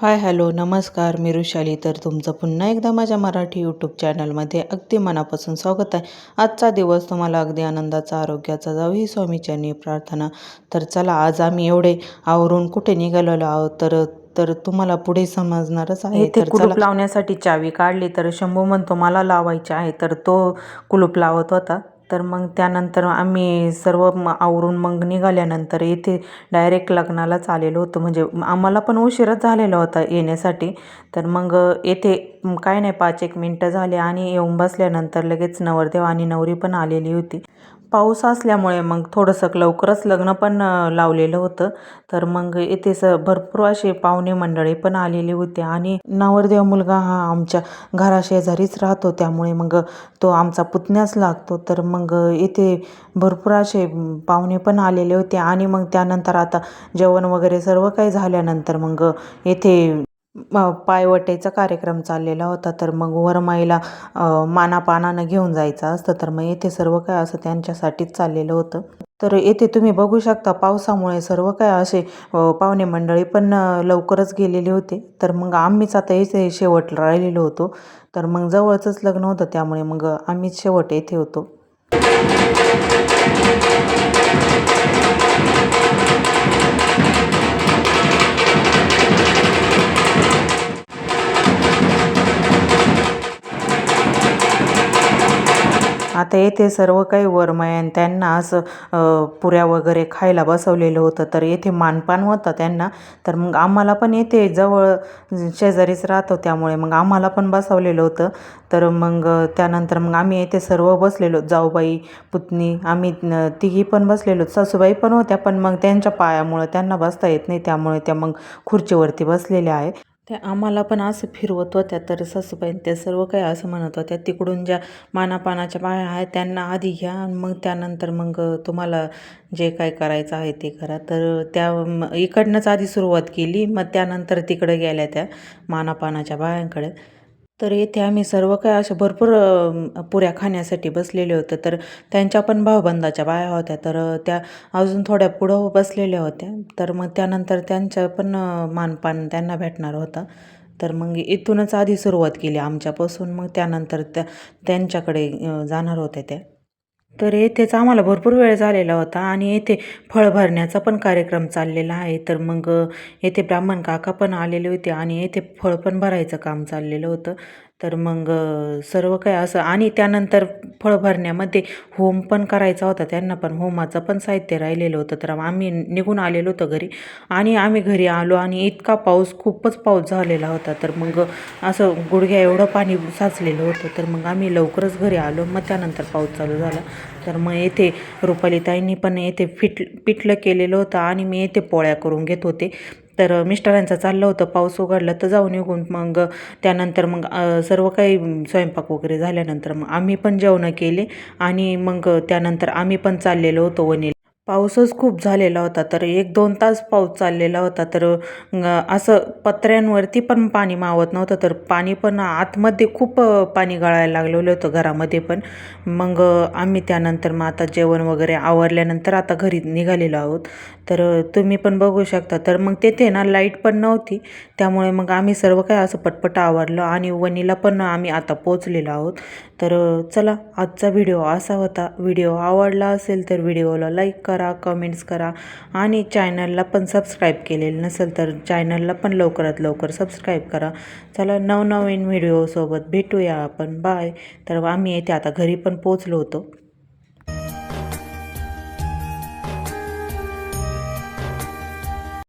Hi hello नमस्कार मी रुशाली. तर तुमचं पुन्हा एकदा माझ्या मराठी यूट्यूब चॅनलमध्ये अगदी मनापासून स्वागत आहे. आजचा दिवस तुम्हाला अगदी आनंदाचा आरोग्याचा जाऊ ही स्वामीच्यांनी प्रार्थना. तर चला आज आम्ही एवढे आवरून कुठे निघालेलो आहोत? तर तर तुम्हाला पुढे समजणारच आहे. तर कुलूप लावण्यासाठी चावी काढली तर शंभू म्हणतो मला लावायची आहे. तर तो कुलूप लावत होता. तर मग त्यानंतर आम्ही सर्व म आवरून मग निघाल्यानंतर येथे डायरेक्ट लग्नालाच आलेलो होतो. म्हणजे आम्हाला पण उशीरच झालेला होता येण्यासाठी. तर मग येथे काय नाही पाच एक मिनटं झाले आणि येऊन बसल्यानंतर लगेच नवरदेव आणि नवरी पण आलेली होती. पाऊस असल्यामुळे मग थोडंसं लवकरच लग्न पण लावलेलं होतं. तर मग इथे स भरपूर असे पाहुणे मंडळी पण आलेले होते आणि नवरदेव मुलगा हा आमच्या घराशेजारीच राहतो. त्यामुळे मग तो आमचा पुतण्याच लागतो. तर मग इथे भरपूर असे पाहुणे पण आलेले होते आणि मग त्यानंतर आता जेवण वगैरे सर्व काही झाल्यानंतर मग येथे पायवटेचा कार्यक्रम चाललेला होता तर मग वरमाईला मानापानानं घेऊन जायचं असतं तर मग येथे सर्व काय असं त्यांच्यासाठीच चाललेलं होतं. तर येथे तुम्ही बघू शकता पावसामुळे सर्व काय असे पाहुणे मंडळी पण लवकरच गेलेले होते. तर मग आम्हीच आता इथे शेवट राहिलेलो होतो. तर मग जवळचंच लग्न होतं त्यामुळे मग आम्हीच शेवट येथे होतो. आता येथे सर्व काही वरमयान त्यांना असं पुऱ्या वगैरे खायला बसवलेलं होतं. तर येथे मानपान होतं त्यांना. तर मग आम्हाला पण येथे जवळ शेजारीच राहतो त्यामुळे मग आम्हाला पण बसवलेलं होतं. तर मग त्यानंतर मग आम्ही येथे सर्व बसलेलो. जाऊबाई पुतणी आम्ही तिघी पण बसलेलो. सासूबाई पण होत्या पण मग त्यांच्या पायामुळं त्यांना बसता येत नाही. त्यामुळे त्या मग खुर्चीवरती बसलेल्या आहे त्या आम्हाला पण असं फिरवत होत्या तर सासूबाई त्या सर्व काही असं म्हणत होत्या तिकडून ज्या मानापानाच्या बाया आहेत त्यांना आधी घ्या मग त्यानंतर मग तुम्हाला जे काय करायचं आहे ते करा. तर त्या इकडनंच आधी सुरुवात केली मग त्यानंतर तिकडे गेल्या त्या मानापानाच्या बायांकडे. तर येथे आम्ही सर्व काय अशा भरपूर पुऱ्या खाण्यासाठी बसलेले होते. तर त्यांच्या पण भावबंदाच्या बाया होत्या. तर त्या अजून थोड्या पुढं बसलेल्या होत्या. तर मग त्यानंतर त्यांच्या पण मानपान त्यांना भेटणार होता. तर मग इथूनच आधी सुरुवात केली आमच्यापासून. मग त्यानंतर त्या त्यांच्याकडे जाणार होत्या त्या. तर येथेच आम्हाला भरपूर वेळ झालेला होता आणि येथे फळ भरण्याचा पण कार्यक्रम चाललेला आहे. तर मग येथे ब्राह्मण काका पण आलेले होते आणि येथे फळ पण भरायचं काम चाललेलं होतं. तर मग सर्व काय असं आणि त्यानंतर फळ भरण्यामध्ये होम पण करायचा होता त्यांना पण होमाचं पण साहित्य राहिलेलं होतं. तर आम्ही निघून आलेलो होतो घरी आणि आम्ही घरी आलो आणि इतका पाऊस खूपच पाऊस झालेला होता. तर मग असं गुडघ्या एवढं पाणी साचलेलं होतं. तर मग आम्ही लवकरच घरी आलो. मग त्यानंतर पाऊस चालू झाला. तर मग येथे रुपालीताईंनी पण येथे फिट पिठलं केलेलं होतं आणि मी येथे पोळ्या करून घेत होते. तर मिस्टरांचं चाललं होतं. पाऊस उघडला तर जाऊन निघून मग त्यानंतर मग सर्व काही स्वयंपाक वगैरे झाल्यानंतर मग आम्ही पण जेवणं केले आणि मग त्यानंतर आम्ही पण चाललेलो होतो वनीला पाऊसच खूप झालेला होता तर एक दोन तास पाऊस चाललेला होता तर असं पत्र्यांवरती पण पाणी मावत नव्हतं तर पाणी पण आतमध्ये खूप पाणी गळायला लागलेलं होतं घरामध्ये पण. मग आम्ही त्यानंतर मग आता जेवण वगैरे आवरल्यानंतर आता घरी निघालेलो आहोत. तर तुम्ही पण बघू शकता तर मग तेथे ना लाइट पण नव्हती त्यामुळे मग आम्ही सर्व काय असं पटपट आवरलं आणि वणीला पण आम्ही आता पोचलेलो आहोत. तर चला आजचा व्हिडिओ असा होता. व्हिडिओ आवडला असेल तर व्हिडिओला लाईक करा कमेंट्स करा आणि चॅनलला पण सबस्क्राईब केलेलं नसेल तर चॅनलला पण लवकरात लवकर सबस्क्राईब करा. चला नवनवीन व्हिडिओसोबत भेटूया आपण. बाय तर आम्ही येथे आता घरी पण पोचलो होतो.